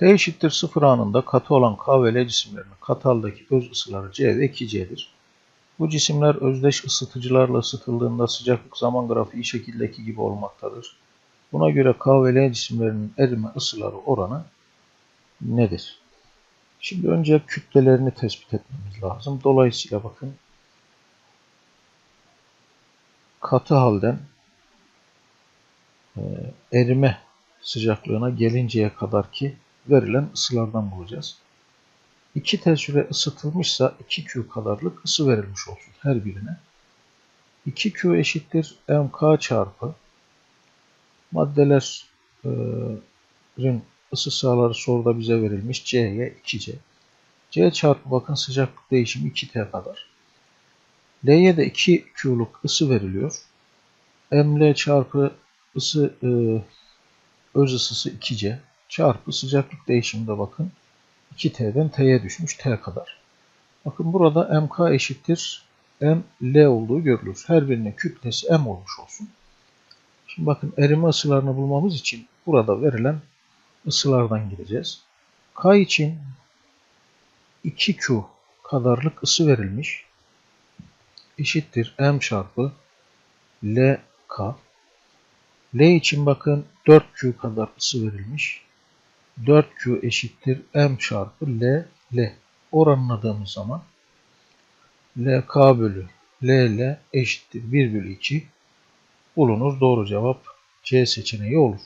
T eşittir 0 anında katı olan K ve L cisimlerinin kataldaki öz ısıları C ve 2C'dir. Bu cisimler özdeş ısıtıcılarla ısıtıldığında sıcaklık zaman grafiği şekildeki gibi olmaktadır. Buna göre K ve L cisimlerinin erime ısıları oranı nedir? Şimdi önce kütlelerini tespit etmemiz lazım. Dolayısıyla bakın katı halden erime sıcaklığına gelinceye kadar ki verilen ısılardan bulacağız. 2 T süre ısıtılmışsa 2Q kadarlık ısı verilmiş olsun her birine. 2Q eşittir mk çarpı maddelerin ısı sahaları soruda bize verilmiş C'ye 2C. C çarpı bakın sıcaklık değişimi 2T kadar. L'ye de 2Q'luk ısı veriliyor. ML çarpı ısı e, öz ısısı 2C çarpı sıcaklık değişiminde bakın 2T'den T'ye düşmüş T kadar. Bakın burada MK eşittir ML olduğu görülür. Her birinin kütlesi M olmuş olsun. Şimdi bakın erime ısılarını bulmamız için burada verilen ısılardan gideceğiz. K için 2Q kadarlık ısı verilmiş. Eşittir M çarpı LK. L için bakın 4Q kadar ısı verilmiş. 4Q eşittir M çarpı L, L. Oranladığımız zaman LK bölü LL eşittir 1 bölü 2 bulunur. Doğru cevap C seçeneği olur.